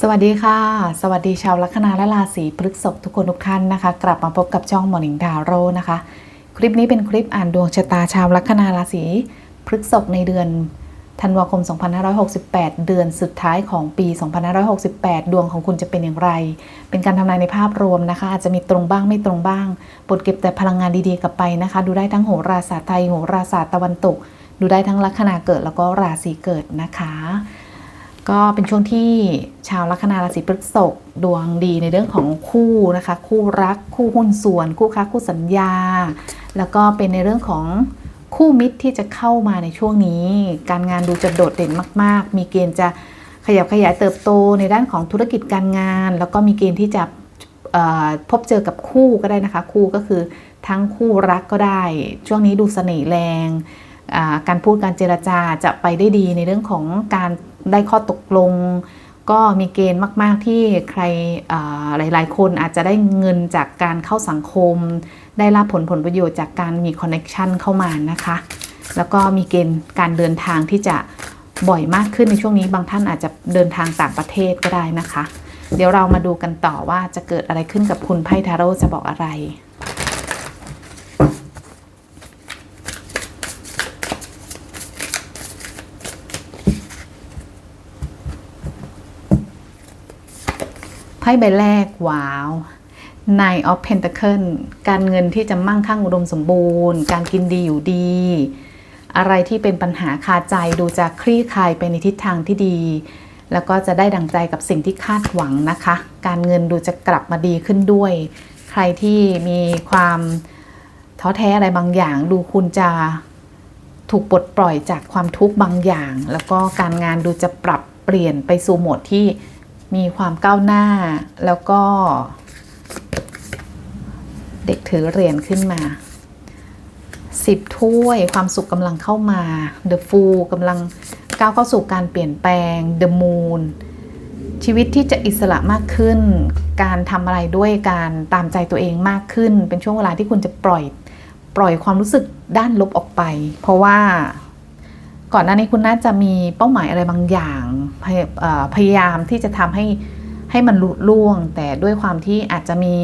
สวัสดีค่ะ สวัสดีชาวลัคนาและราศีพฤษภทุกคนทุกท่านนะคะ กลับมาพบกับช่อง Morning d a r o นะคะ คลิปนี้เป็นคลิปอ่านดวงชะตาชาวลัคนาราศีพฤษภในเดือนธันวาคม 2568 เดือนสุดท้ายของปี 2568 ดวงของคุณจะเป็นอย่างไร เป็นการทำนายในภาพรวมนะคะ อาจจะมีตรงบ้างไม่ตรงบ้างโปรดเก็บแต่พลังงานดีๆกลับไปนะคะ ดูได้ทั้งโหราศาสตร์ไทย โหราศาสตร์ตะวันตก ดูได้ทั้งลัคนาเกิดแล้วก็ราศีเกิดนะคะ ก็เป็นช่วงที่ชาวลัคนาราศีพฤษภดวงดีในเรื่องของคู่นะคะ คู่รักคู่หุ้นส่วน คู่ค้าคู่สัญญา แล้วก็เป็นในเรื่องของคู่มิตรที่จะเข้ามาในช่วงนี้ การงานดูจะโดดเด่นมาก ๆ มีเกณฑ์จะขยับขยายเติบโตในด้านของธุรกิจการงาน แล้วก็มีเกณฑ์ที่จะพบเจอกับคู่ก็ได้นะคะ คู่ก็คือทั้งคู่รักก็ได้ ช่วงนี้ดูเสน่ห์แรง การพูดการเจรจาจะไปได้ดีในเรื่องของการ ได้ข้อตกลง ก็มีเกณฑ์มากๆที่ใครอ่าหลาย ๆ คนอาจจะได้เงินจากการเข้าสังคม ได้รับผลผลประโยชน์จากการมีคอนเน็ชันเข้ามานะคะ แล้วก็มีเกณฑ์การเดินทางที่จะบ่อยมากขึ้นในช่วงนี้บางท่านอาจจะเดินทางต่างประเทศก็ได้นะคะ เดี๋ยวเรามาดูกันต่อว่าจะเกิดอะไรขึ้นกับคุณไพ่ทาโร่จะบอกอะไร ไพ่ใบแรกว้าว Nine of Pentacle การเงินที่จะมั่งคั่งอุดมสมบูรณ์ การกินดีอยู่ดี อะไรที่เป็นปัญหาคาใจดูจะคลี่คลายไปในทิศทางที่ดี แล้วก็จะได้ดังใจกับสิ่งที่คาดหวังนะคะ การเงินดูจะกลับมาดีขึ้นด้วย ใครที่มีความท้อแท้อะไรบางอย่าง ดูคุณจะถูกปลดปล่อยจากความทุกข์บางอย่าง แล้วก็การงานดูจะปรับเปลี่ยนไปสู่โหมดที่ มีความก้าวหน้า แล้วก็ เด็กถือเหรียญขึ้นมาสิบถ้วยความสุขกำลังเข้ามา The Fool กำลังก้าวเข้าสู่การเปลี่ยนแปลง The Moon ชีวิตที่จะอิสระมากขึ้น การทำอะไรด้วยการตามใจตัวเองมากขึ้น เป็นช่วงเวลาที่คุณจะปล่อย ปล่อยความรู้สึกด้านลบออกไป เพราะว่า ก่อนหน้านี้คุณน่าจะมีเป้าหมายอะไรบางอย่างพยพยายามที่จะทำให้ให้มันลุล่วง แต่ด้วยความที่อาจจะมี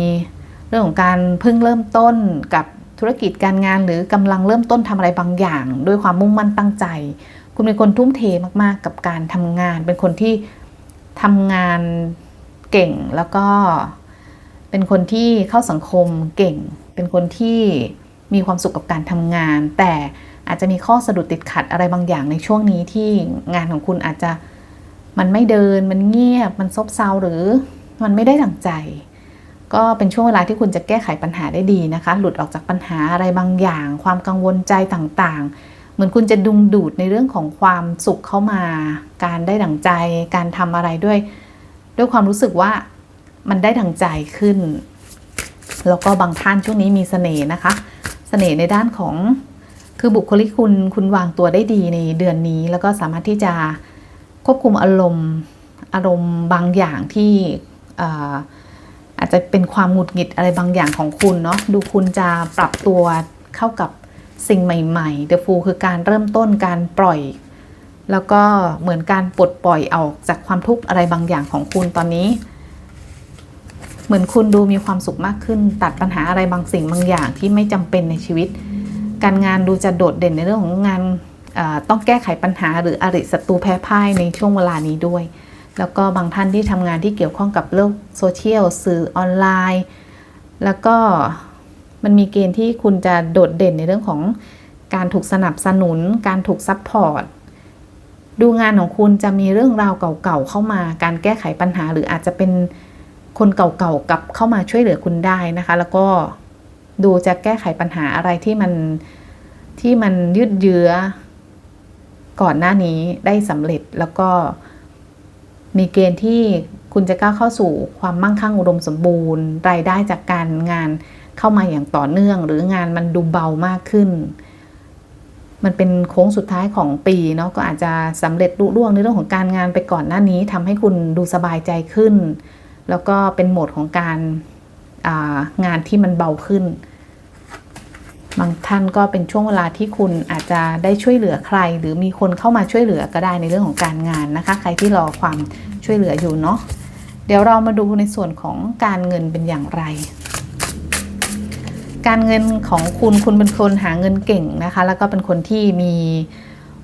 เรื่องของการเพิ่งเริ่มต้นกับธุรกิจการงานหรือกำลังเริ่มต้นทำอะไรบางอย่าง ด้วยความมุ่งมั่นตั้งใจ คุณเป็นคนทุ่มเทมากๆ กับการทำงาน เป็นคนที่ทำงานเก่งแล้วก็เป็นคนที่เข้าสังคมเก่ง เป็นคนที่ มีความสุขกับการทำงาน แต่อาจจะมีข้อสะดุดติดขัดอะไรบางอย่างในช่วงนี้ที่งานของคุณอาจจะมันไม่เดินมันเงียบ มันซบเซาหรือมันไม่ได้ดั่งใจ ก็เป็นช่วงเวลาที่คุณจะแก้ไขปัญหาได้ดีนะคะ หลุดออกจากปัญหาอะไรบางอย่าง ความกังวลใจต่างๆ เหมือนคุณจะดึงดูดในเรื่องของความสุขเข้ามา การได้ดั่งใจ การทำอะไรด้วย ด้วยความรู้สึกว่ามันได้ดั่งใจขึ้น แล้วก็บางท่านช่วงนี้มีเสน่ห์นะคะ เสน่ห์ในด้านของคือบุคลิกคุณคุณวางตัวได้ดีในเดือนนี้ แล้วก็สามารถที่จะควบคุมอารมณ์อารมณ์บางอย่างที่เอ่ออาจจะเป็นความหงุดหงิดอะไรบางอย่างของคุณเนาะดูคุณจะปรับตัวเข้ากับสิ่งใหม่ๆ The Fool คือการเริ่มต้นการปล่อย แล้วก็เหมือนการปลดปล่อยออกจากความทุกข์อะไรบางอย่างของคุณตอนนี้ เหมือนคุณดูมีความสุขมากขึ้น ตัดปัญหาอะไรบางสิ่งบางอย่างที่ไม่จำเป็นในชีวิต การงานดูจะโดดเด่นในเรื่องของงานต้องแก้ไขปัญหาหรืออริศัตรูแพ้พ่ายในช่วงเวลานี้ด้วย แล้วก็บางท่านที่ทำงานที่เกี่ยวข้องกับโลกโซเชียลสื่อออนไลน์ แล้วก็มันมีเกณฑ์ที่คุณจะโดดเด่นในเรื่องของการถูกสนับสนุน การถูกซัพพอร์ต ดูงานของคุณจะมีเรื่องราวเก่าๆเข้ามา การแก้ไขปัญหาหรืออาจจะเป็น คนเก่าๆกลับเข้ามาช่วยเหลือคุณได้นะคะ แล้วก็ดูจะแก้ไขปัญหาอะไรที่มันที่มันยืดเยื้อ ก่อนหน้านี้ได้สำเร็จแล้วก็ มีเกณฑ์ที่คุณจะก้าวเข้าสู่ความมั่งคั่งอุดมสมบูรณ์ รายได้จากการงานเข้ามาอย่างต่อเนื่อง หรืองานมันดูเบามากขึ้น มันเป็นโค้งสุดท้ายของปีเนาะก็อาจจะสำเร็จลุล่วงในเรื่องของการงานไปก่อนหน้านี้ทำให้คุณดูสบายใจขึ้น แล้วก็เป็นโหมดของการางานที่มันเบาขึ้น บางท่านก็เป็นช่วงเวลาที่คุณอาจจะได้ช่วยเหลือใคร หรือมีคนเข้ามาช่วยเหลือก็ได้ในเรื่องของการงานนะคะ ใครที่รอความช่วยเหลืออยู่เนาะเดี๋ยวเรามาดูในส่วนของการเงินเป็นอย่างไร การเงินของคุณคุณเป็นคนหาเงินเก่งนะคะ แล้วก็เป็นคนที่มี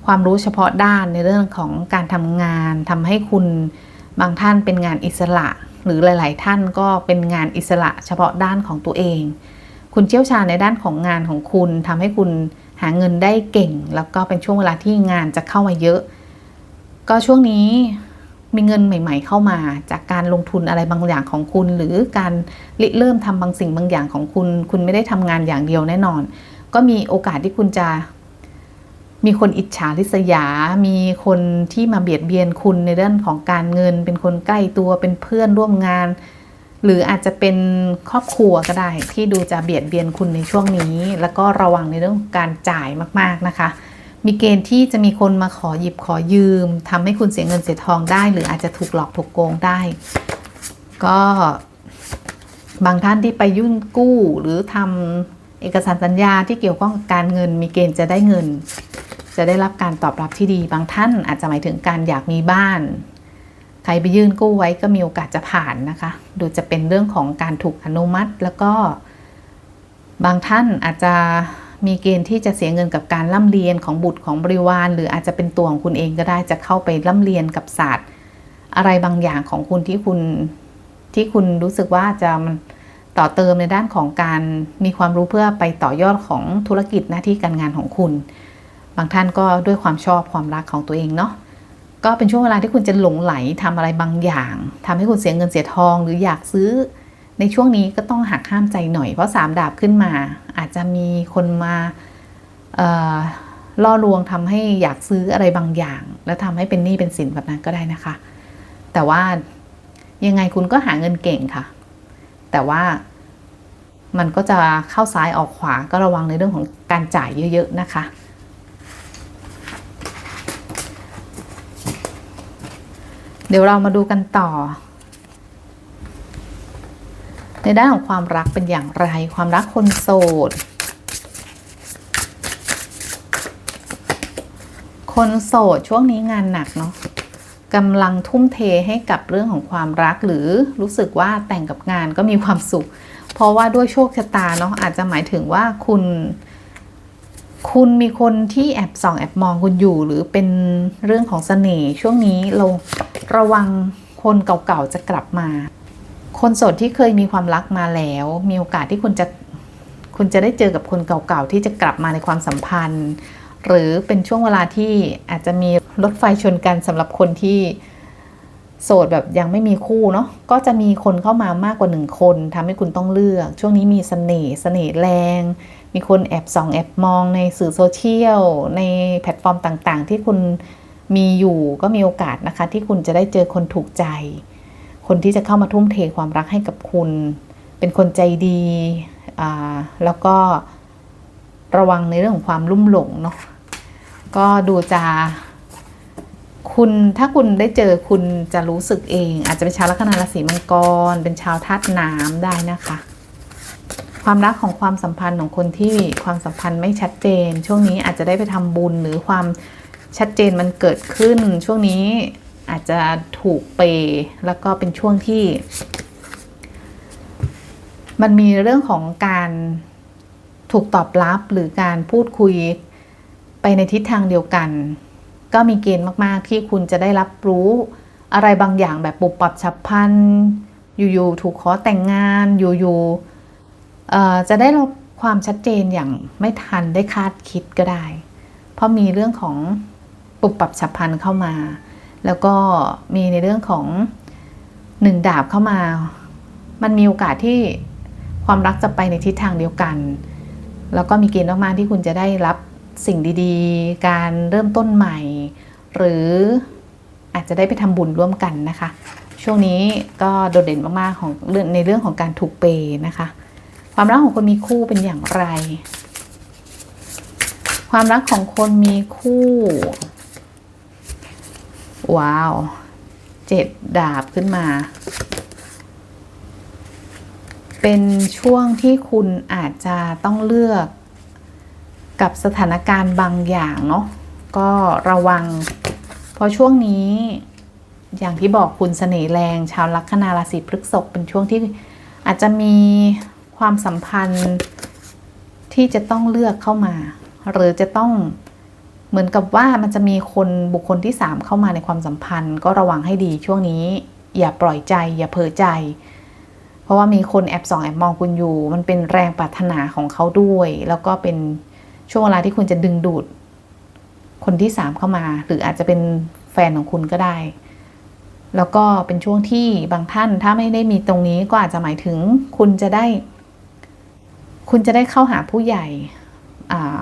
ความรู้เฉพาะด้านในเรื่องของการทำงานทำให้คุณบางท่านเป็นงานอิสระ หรือหลาย ๆ ท่านก็เป็นงานอิสระเฉพาะด้านของตัวเอง คุณเชี่ยวชาญในด้านของงานของคุณทำให้คุณหาเงินได้เก่ง แล้วก็เป็นช่วงเวลาที่งานจะเข้ามาเยอะ ก็ช่วงนี้มีเงินใหม่ ๆ เข้ามาจากการลงทุนอะไรบางอย่างของคุณ หรือการริเริ่มทำบางสิ่งบางอย่างของคุณ คุณไม่ได้ทำงานอย่างเดียวแน่นอน ก็มีโอกาสที่คุณจะ มีคนอิจฉาริษยา มีคนที่มาเบียดเบียนคุณในเรื่องของการเงิน เป็นคนใกล้ตัว เป็นเพื่อนร่วมงาน หรืออาจจะเป็นครอบครัวก็ได้ ที่ดูจะเบียดเบียนคุณในช่วงนี้ แล้วก็ระวังในเรื่องการจ่ายมากๆนะคะ มีเกณฑ์ที่จะมีคนมาขอหยิบขอยืมทำให้คุณเสียเงินเสียทองได้ หรืออาจจะถูกหลอกถูกโกงได้ ก็บางท่านที่ไปยุ่นกู้หรือทำเอกสารสัญญาที่เกี่ยวข้องกับการเงิน มีเกณฑ์จะได้เงิน จะได้รับการตอบรับที่ดี บางท่านอาจจะหมายถึงการอยากมีบ้าน ใครไปยื่นกู้ไว้ก็มีโอกาสจะผ่านนะคะดูจะเป็นเรื่องของการถูกอนุมัติ แล้วก็บางท่านอาจจะมีเกณฑ์ที่จะเสียเงินกับการร่ำเรียนของบุตรของบริวาร หรืออาจจะเป็นตัวของคุณเองก็ได้จะเข้าไปร่ำเรียนกับศาสตร์ อะไรบางอย่างของคุณที่คุณที่คุณรู้สึกว่าจะมันต่อเติมในด้านของการมีความรู้เพื่อไปต่อยอดของธุรกิจหน้าที่การงานของคุณ บางท่านก็ด้วยความชอบความรักของตัวเองเนาะก็เป็นช่วงเวลาที่คุณจะหลงไหลทำอะไรบางอย่างทำให้คุณเสียเงินเสียทองหรืออยากซื้อ ในช่วงนี้ก็ต้องหักห้ามใจหน่อยเพราะสามดาบขึ้นมา อาจจะมีคนมาล่อลวงทำให้อยากซื้ออะไรบางอย่าง แล้วทำให้เป็นหนี้เป็นสินแบบนั้นก็ได้นะคะ แต่ว่ายังไงคุณก็หาเงินเก่งค่ะ แต่ว่ามันก็จะเข้าซ้ายออกขวาก็ระวังในเรื่องของการจ่ายเยอะ ๆ นะคะ ดี๋ยวเรามาดูกันต่อ ในด้านของความรักเป็นอย่างไร ความรักคนโสด คนโสดช่วงนี้งานหนักเนาะกำลังทุ่มเทให้กับเรื่องของความรักหรือรู้สึกว่าแต่งกับงานก็มีความสุข เพราะว่าด้วยโชคชะตาเนาะอาจจะหมายถึงว่าคุณ คุณมีคนที่แอบส่องแอบมองคุณอยู่ หรือเป็นเรื่องของเสน่ห์ช่วงนี้เรา ระวังคนเก่าๆจะกลับมา คนโสดที่เคยมีความรักมาแล้ว มีโอกาสที่คุณจะคุณจะได้เจอกับคนเก่าๆที่จะกลับมาในความสัมพันธ์ หรือเป็นช่วงเวลาที่อาจจะมีรถไฟชนกันสำหรับคนที่โสดแบบยังไม่มีคู่เนาะก็จะมีคนเข้ามามากกว่าหนึ่งคนทำให้คุณต้องเลือก ช่วงนี้มีเสน่ห์เสน่ห์แรง มีคนแอบส่องแอบมองในสื่อโซเชียลในแพลตฟอร์มต่างๆ ที่คุณ มีอยู่ก็มีโอกาสนะคะ ที่คุณจะได้เจอคนถูกใจ คนที่จะเข้ามาทุ่มเทความรักให้กับคุณ เป็นคนใจดีแล้วก็ระวังในเรื่องของความลุ่มหลงเนาะก็ดูจะคุณถ้าคุณได้เจอคุณจะรู้สึกเอง อาจจะเป็นชาวลัคนาราศีมังกร เป็นชาวธาตุน้ำได้นะคะ ความรักของความสัมพันธ์ของคนที่ความสัมพันธ์ไม่ชัดเจน ช่วงนี้อาจจะได้ไปทำบุญหรือความ ชัดเจนมันเกิดขึ้นช่วงนี้อาจจะถูกเปย์แล้วก็เป็นช่วงที่ มันมีเรื่องของการถูกตอบรับหรือการพูดคุยไปในทิศทางเดียวกัน ก็มีเกณฑ์มาก ๆ ที่คุณจะได้รับรู้อะไรบางอย่างแบบปุบปับฉับพลันอยู่ ๆ ถูกขอแต่งงานอยู่ๆเอ่จะได้รับความชัดเจนอย่างไม่ทันได้คาดคิดก็ได้ เพราะมีเรื่องของ ปุบปับฉับพลันเข้ามา แล้วก็มีในเรื่องของหนึ่งดาบเข้ามา มันมีโอกาสที่ความรักจะไปในทิศทางเดียวกัน แล้วก็มีเกณฑ์มากๆที่คุณจะได้รับสิ่งดีๆ การเริ่มต้นใหม่ หรืออาจจะได้ไปทำบุญร่วมกันนะคะ ช่วงนี้ก็โดดเด่นมากๆของเรื่องในเรื่องของการถูกเปย์นะคะ ความรักของคนมีคู่เป็นอย่างไร ความรักของคนมีคู่ ว้าวเจ็ดดาบขึ้นมา เป็นช่วงที่คุณอาจจะต้องเลือกกับสถานการณ์บางอย่างเนาะก็ระวัง เพราะช่วงนี้อย่างที่บอกคุณเสน่ห์แรง ชาวลัคนาราศีพฤษภเป็นช่วงที่อาจจะมีความสัมพันธ์ที่จะต้องเลือกเข้ามา หรือจะต้อง เหมือนกับว่ามันจะมีคนบุคคลที่ 3 เข้ามาในความสัมพันธ์ ก็ระวังให้ดีช่วงนี้ อย่าปล่อยใจ อย่าเผลอใจ เพราะว่ามีคนแอบส่องแอบมองคุณอยู่ มันเป็นแรงปรารถนาของเขาด้วย แล้วก็เป็นช่วงเวลาที่คุณจะดึงดูด คนที่สามเข้ามา หรืออาจจะเป็นแฟนของคุณก็ได้ แล้วก็เป็นช่วงที่บางท่านถ้าไม่ได้มีตรงนี้ก็อาจจะหมายถึงคุณจะได้ คุณจะได้เข้าหาผู้ใหญ่อ่า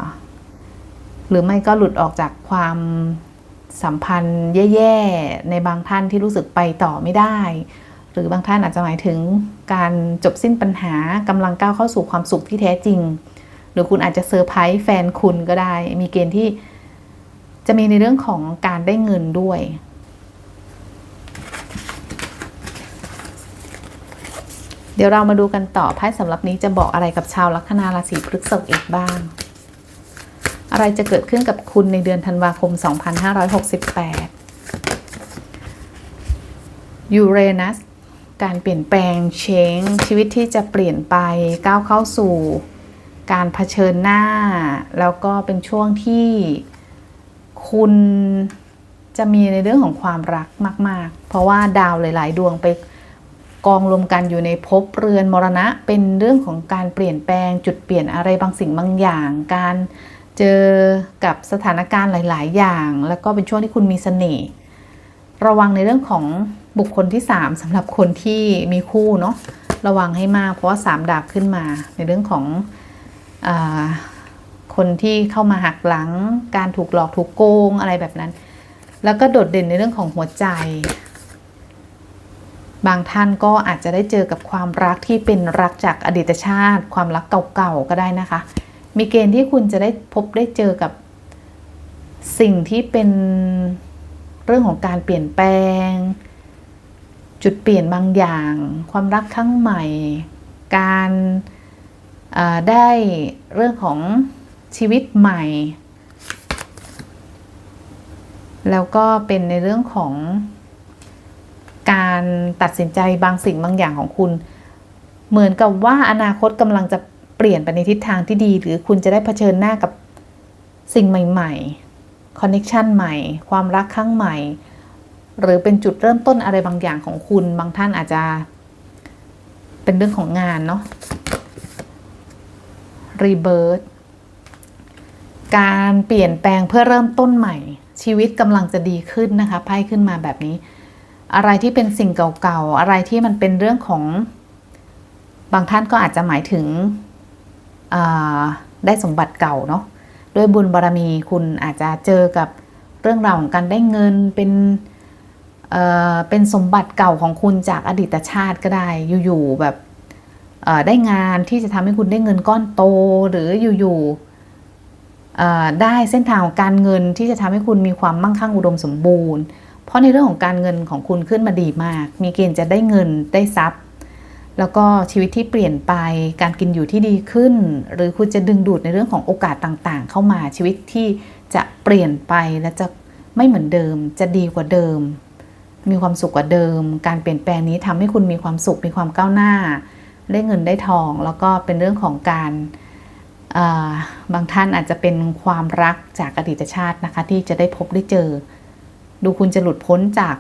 หรือไม่ก็หลุดออกจากความสัมพันธ์แย่ๆ ในบางท่านที่รู้สึกไปต่อไม่ได้ หรือบางท่านอาจจะหมายถึงการจบสิ้นปัญหากำลังก้าวเข้าสู่ความสุขที่แท้จริง หรือคุณอาจจะเซอร์ไพรส์แฟนคุณก็ได้ มีเกณฑ์ที่จะมีในเรื่องของการได้เงินด้วยเดี๋ยวเรามาดูกันต่อไพ่สำหรับนี้จะบอกอะไรกับชาวลัคนาราศีพฤษภอีกบ้าง อะไรจะเกิดขึ้นกับคุณในเดือนธันวาคม 2568ยูเรนัสการเปลี่ยนแปลงเชงชีวิตที่จะเปลี่ยนไปก้าวเข้าสู่ การเผชิญหน้า แล้วก็เป็นช่วงที่คุณจะมีในเรื่องของความรักมาก ๆ เพราะว่าดาวหลาย ๆ ดวงไปกองรวมกันอยู่ในภพเรือนมรณะ เป็นเรื่องของการเปลี่ยนแปลงจุดเปลี่ยนอะไรบางสิ่งบางอย่าง การ เจอกับสถานการณ์หลาย ๆ อย่าง แล้วก็เป็นช่วงที่คุณมีเสน่ห์ระวังในเรื่องของบุคคลที่ 3สำหรับคนที่มีคู่เนาะระวังให้มากเพราะว่าสามดาบขึ้นมาในเรื่องของอคนที่เข้ามาหักหลัง การถูกหลอกถูกโกงอะไรแบบนั้น แล้วก็โดดเด่นในเรื่องของหัวใจ บางท่านก็อาจจะได้เจอกับความรักที่เป็นรักจากอดีตชาติ ความรักเก่าๆก็ได้นะคะ มีเกณฑ์ที่คุณจะได้พบได้เจอกับสิ่งที่เป็นเรื่องของการเปลี่ยนแปลง จุดเปลี่ยนบางอย่าง ความรักครั้งใหม่ การได้เรื่องของชีวิตใหม่ แล้วก็เป็นในเรื่องของการตัดสินใจบางสิ่งบางอย่างของคุณ เหมือนกับว่าอนาคตกำลังจะเปลี่ยนไปในทิศทางที่ดี หรือคุณจะได้เผชิญหน้ากับสิ่งใหม่ ๆ คอนเน็ชันใหม่ ความรักครั้งใหม่ หรือเป็นจุดเริ่มต้นอะไรบางอย่างของคุณ บางท่านอาจจะ เป็นเรื่องของงานเนาะรีเบิร์ตการเปลี่ยนแปลงเพื่อเริ่มต้นใหม่ ชีวิตกำลังจะดีขึ้นนะคะไพ่ขึ้นมาแบบนี้ อะไรที่เป็นสิ่งเก่าๆ อะไรที่มันเป็นเรื่องของ บางท่านก็อาจจะหมายถึง ได้สมบัติเก่าเนาะด้วยบุญบารรมีคุณอาจจะเจอกับเรื่องราวของการได้เงินเป็นเเป็นสมบัติเก่าของคุณจากอดีตชาติก็ได้อยู่ๆแบบได้งานที่จะทำให้คุณได้เงินก้อนโตหรืออยู่ๆได้เส้นทางของการเงินที่จะทำให้คุณมีความมั่งคั่งอุดมสมบูรณ์ เพราะในเรื่องของการเงินของคุณขึ้นมาดีมาก มีเกณฑ์จะได้เงินได้ทรัพย์ แล้วก็ชีวิตที่เปลี่ยนไป การกินอยู่ที่ดีขึ้น หรือคุณจะดึงดูดในเรื่องของโอกาสต่างๆ เข้ามาชีวิตที่จะเปลี่ยนไปและจะไม่เหมือนเดิม จะดีกว่าเดิม มีความสุขกว่าเดิม การเปลี่ยนแปลงนี้ทำให้คุณมีความสุขมีความก้าวหน้า ได้เงินได้ทอง แล้วก็เป็นเรื่องของการบางท่านอาจจะเป็นความรักจากอดีตชาตินะคะ ที่จะได้พบได้เจอ ดูคุณจะหลุดพ้นจาก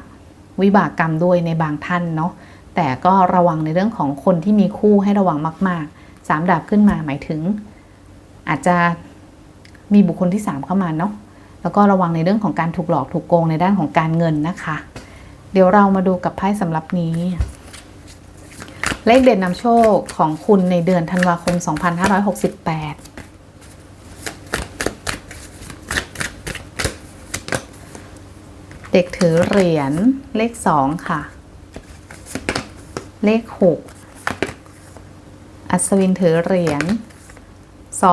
วิบากกรรมด้วยในบางท่านเนาะ แต่ก็ระวังในเรื่องของคนที่มีคู่ให้ระวังมากๆสามดาบขึ้นมาหมายถึง อาจจะมีบุคคลที่สามเข้ามาเนาะแล้วก็ระวังในเรื่องของการถูกหลอกถูกโกงในด้านของการเงินนะคะ เดี๋ยวเรามาดูกับไพ่สำหรับนี้ เลขเด่นนำโชคของคุณในเดือนธันวาคม 2568เด็กถือเหรียญเลข2ค่ะ เลข 6 อัศวินถือเหรียญ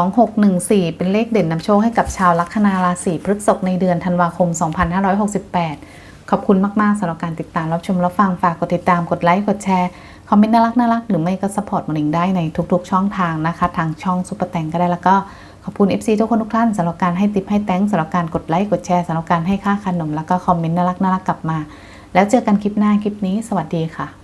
2614 เป็นเลขเด่นนำโชคให้กับชาวลัคนาราศีพฤษภในเดือนธันวาคม 2568 ขอบคุณมาก ๆสำหรับการติดตามรับชมรับฟังฝากกดติดตามกดไลค์กดแชร์ คอมเมนต์น่ารักน่ารักหรือไม่ก็สปอร์ตมาลิงได้ในทุก ๆ ช่องทางนะคะ ทางช่องซุปเปอร์แตงก็ได้แล้วก็ขอบคุณ FC ทุกคนทุกท่านสำหรับการให้ติปให้แตงสำหรับการกดไลค์กดแชร์สำหรับการให้ค่าขนมแล้วก็คอมเมนต์น่ารักน่ารักกลับมา แล้วเจอกันคลิปหน้าคลิปนี้ สวัสดีค่ะ